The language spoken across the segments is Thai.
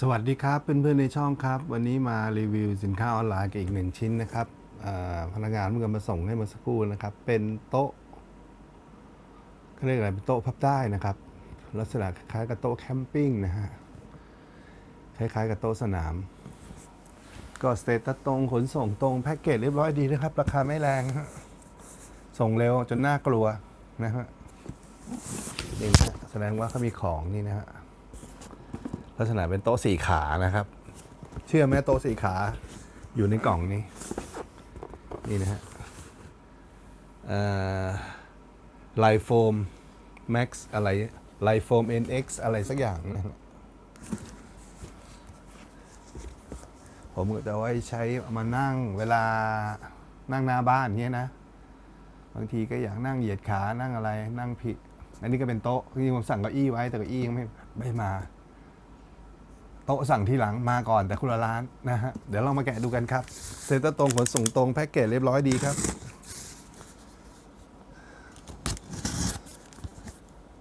สวัสดีครับเพื่อนๆในช่องครับ วันนี้มารีวิวสินค้าออนไลน์กับอีกหนึ่งชิ้นนะครับพนักงานเพิ่อมาส่งให้มื่อสักครู่นะครับ เป็นโต๊ะเขาเรียกอะไรเป็นโต๊ะพับได้นะครับ ลักษณะคล้ายๆกับโต๊ะแคมปิ้งนะฮะคล้ายๆกับโต๊ะสนาม ก็สเตตัสตรงขนส่งตรงแพ็กเกจเรียบร้อยดีนะครับ ราคาไม่แรงส่งเร็วจนน่ากลัวนะฮะนี่นะฮะแสดงว่าเขามีของนี่นะฮะ ลักษณะเป็นโต๊ะสี่ขานะครับ เชื่อไหมโต๊ะสี่ขาอยู่ในกล่องนี้ นี่นะฮะไลโฟมแม็กซ์อะไรไลโฟม NX อะไรสักอย่างนะผมก็จะเอาไว้ใช้มานั่งเวลานั่งหน้าบ้านเงี้ยนะ บางทีก็อยากนั่งเหยียดขานั่งอะไรนั่งผิด อันนี้ก็เป็นโต๊ะที่ผมสั่งเก้าอี้ไว้แต่เก้าอี้ยังไม่ไม่มา โต๊ะสั่งที่หลังมาก่อนแต่คนละร้านนะฮะ เดี๋ยวเรามาแกะดูกันครับเซ็นเตอร์ตรงขนส่งตรงแพ็กเกจเรียบร้อยดีครับ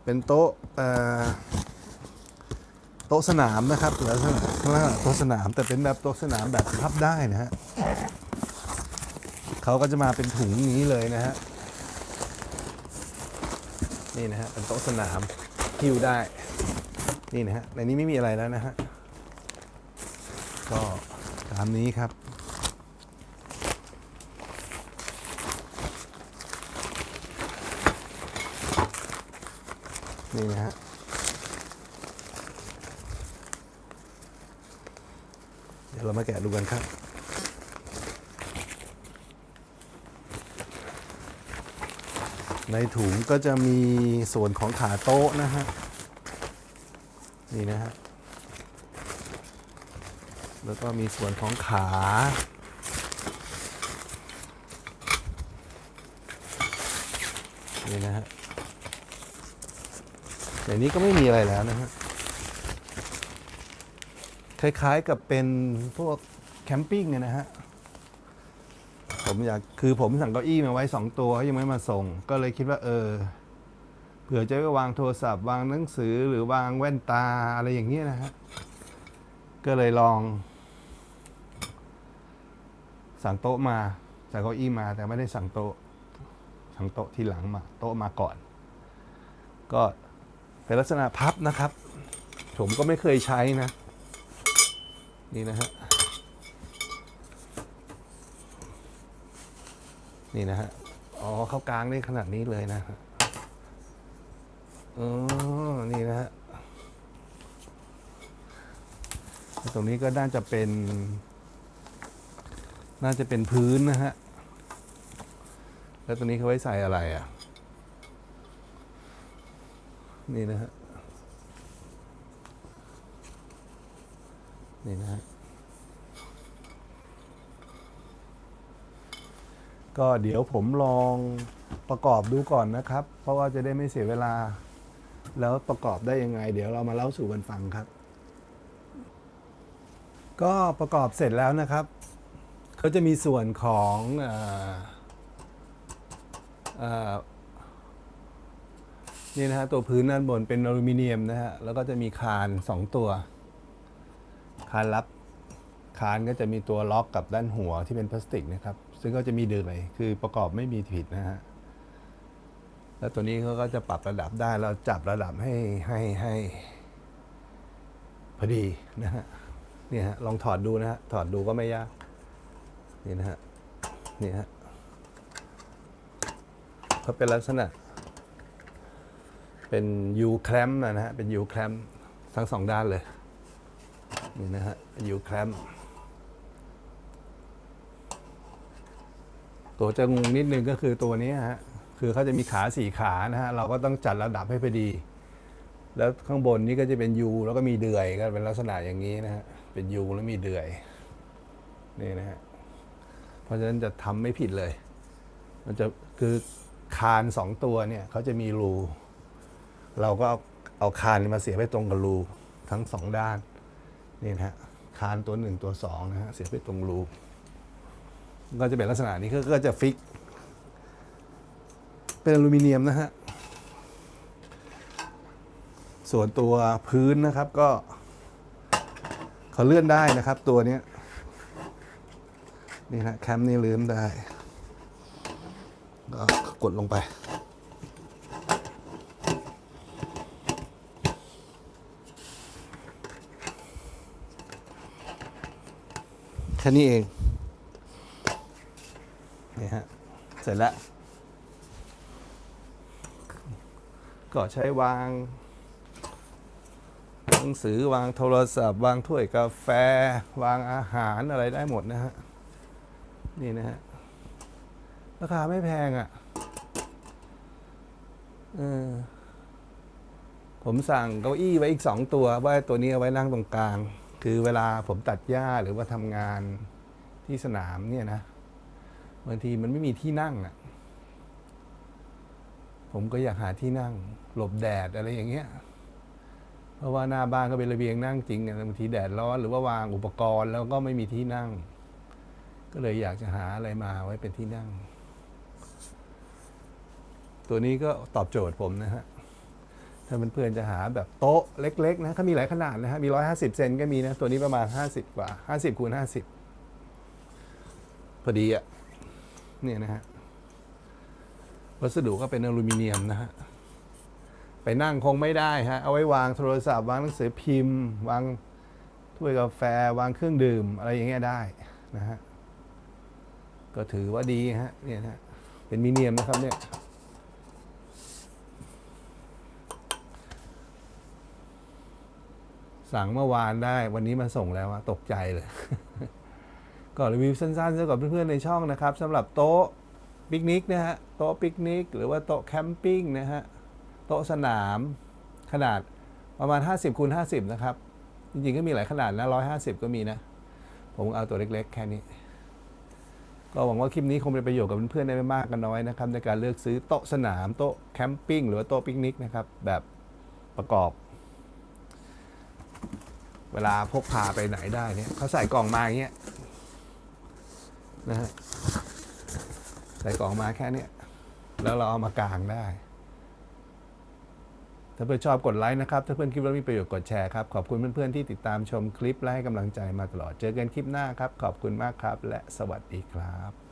เป็นโต๊ะโต๊ะสนามนะครับลักษณะลักษณะโต๊ะสนามแต่เป็นแบบโต๊ะสนามแบบพับได้นะฮะเขาก็จะมาเป็นถุงนี้เลยนะฮะนี่นะฮะเป็นโต๊ะสนามหิ้วได้นี่นะฮะในนี้ไม่มีอะไรแล้วนะฮะ ก็ตามนี้ครับ นี่นะฮะเดี๋ยวเรามาแกะดูกันครับในถุงก็จะมีส่วนของขาโต๊ะนะฮะ นี่นะฮะ แล้วก็มีส่วนของขา นี่นะฮะอย่างนี้ก็ไม่มีอะไรแล้วนะฮะ คล้ายๆกับเป็นพวกแคมปิ้งเนี่ยนะฮะ ผมอยาก คือผมสั่งเก้าอี้มาไว้สองตัวยังไม่มาส่ง ก็เลยคิดว่าเออ เผื่อจะไว้วางโทรศัพท์ วางหนังสือหรือวางแว่นตาอะไรอย่างเงี้ยนะฮะ ก็เลยลอง สั่งโต๊ะมาสั่งเก้าอี้มาแต่ไม่ได้สั่งโต๊ะสั่งโต๊ะทีหลังมา โต๊ะมาก่อน ก็เป็นลักษณะพับนะครับ ผมก็ไม่เคยใช้นะ นี่นะฮะนี่นะฮะอ๋อเข้ากลางได้ขนาดนี้เลยนะฮะอ๋อนี่นะฮะตรงนี้ก็น่าจะเป็น น่าจะเป็นพื้นนะฮะ แล้วตรงนี้เขาไว้ใส่อะไรอะ นี่นะฮะ นี่นะฮะ ก็เดี๋ยวผมลองประกอบดูก่อนนะครับ เพราะว่าจะได้ไม่เสียเวลา แล้วประกอบได้ยังไง เดี๋ยวเรามาเล่าสู่กันฟังครับ ก็ประกอบเสร็จแล้วนะครับ เขาจะมีส่วนของเอ่อนี่นะฮะตัวพื้นด้านบนเป็นอลูมิเนียมนะฮะแล้วก็จะมีคานสองตัว คานรับคานก็จะมีตัวล็อกกับด้านหัวที่เป็นพลาสติกนะครับ ซึ่งก็จะมีเดือยคือประกอบไม่มีผิดนะฮะแล้วตัวนี้เขาก็จะปรับระดับได้เราจับระดับให้ให้ให้พอดีนะฮะเนี่ยฮะลองถอดดูนะฮะถอดดูก็ไม่ยาก นี่นะฮะ นี่ฮะเขาเป็นลักษณะ เป็น U clamp นะฮะ เป็น U clamp ทั้งสองด้านเลย นี่นะฮะยูแคลมตัวจะงงนิดนึงก็คือตัวนี้ฮะ คือเขาจะมีขาสี่ขานะฮะ เราก็ต้องจัดระดับให้พอดี แล้วข้างบนนี้ก็จะเป็นยูแล้วก็มีเดือยก็เป็นลักษณะอย่างนี้นะฮะ เป็นยูแล้วมีเดือย นี่นะฮะ เพราะฉะนั้นจะทำไม่ผิดเลย มันจะคือคานสองตัวเนี่ยเขาจะมีรู เราก็เอาเอาคานมาเสียบไปตรงกับรูทั้งสองด้านนี่นะฮะคานตัวหนึ่งตัวสองนะฮะเสียบไปตรงรูก็จะเป็นลักษณะนี้ก็จะฟิก เป็นอลูมิเนียมนะฮะส่วนตัวพื้นนะครับก็เขาเลื่อนได้นะครับตัวนี้ นี่นะแคมป์นี่ลื่อนได้ก็กดลงไป แค่นี้เอง นี่ฮะ เสร็จแล้ว ก็ใช้วางหนังสือวางโทรศัพท์ วางถ้วยกาแฟ วางอาหารอะไรได้หมดนะฮะ นี่นะฮะ ราคาไม่แพงอะ่ะเออผมสั่งเก้าอี้ไว้อีกสองตัว ว่าตัวนี้เอาไว้นั่งตรงกลาง คือเวลาผมตัดหญ้าหรือว่าทำงานที่สนามเนี่ยนะบางทีมันไม่มีที่นั่งอะ ผมก็อยากหาที่นั่ง หลบแดดอะไรอย่างเงี้ยเพราะว่าหน้าบ้านก็เป็นระเบียงนั่งจริงอะบางทีแดดร้อนหรือว่าวางอุปกรณ์แล้วก็ไม่มีที่นั่ง ก็เลยอยากจะหาอะไรมาไว้เป็นที่นั่ง ตัวนี้ก็ตอบโจทย์ผมนะฮะ ถ้าเพื่อนๆจะหาแบบโต๊ะเล็กๆนะเขามีหลายขนาดนะฮะ มี 150 เซนก็มีนะ ตัวนี้ประมาณ 50 กว่า 50คูณ50 พอดีอะเนี่ยนะฮะ วัสดุก็เป็นอลูมิเนียมนะฮะ ไปนั่งคงไม่ได้ฮะ เอาไว้วางโทรศัพท์ วางหนังสือพิมพ์ วางถ้วยกาแฟ วางเครื่องดื่ม อะไรอย่างเงี้ยได้นะฮะ ก็ถือว่าดีฮะเนี่ยนะฮะเป็นมิเนียมนะครับเนี่ยสั่งเมื่อวานได้วันนี้มาส่งแล้วอะตกใจเลย ก็รีวิวสั้นๆสำหรับเพื่อนๆในช่องนะครับสำหรับโต๊ะปิกนิกนะฮะโต๊ะปิกนิกหรือว่าโต๊ะแคมปิ้งนะฮะโต๊ะสนามขนาดประมาณ 50คูณ50 นะครับ จริงๆก็มีหลายขนาดนะ150 ก็มีนะ ผมเอาตัวเล็กๆ แค่นี้ ก็หวังว่าคลิปนี้คงเป็นประโยชน์กับเพื่อนๆได้ไม่มากก็น้อยนะครับในการเลือกซื้อโต๊ะสนามโต๊ะแคมปิ้งหรือว่าโต๊ะปิกนิกนะครับแบบประกอบ เวลาพกพาไปไหนได้เนี่ยเขาใส่กล่องมาอย่างเงี้ยนะฮะใส่กล่องมาแค่เนี้ยแล้วเราเอามากางได้ ถ้าเพื่อนชอบกดไลค์นะครับ ถ้าเพื่อนคิดว่ามีประโยชน์กดแชร์ครับ ขอบคุณเพื่อนๆที่ติดตามชมคลิปและให้กำลังใจมาตลอด เจอกันคลิปหน้าครับ ขอบคุณมากครับ และสวัสดีครับ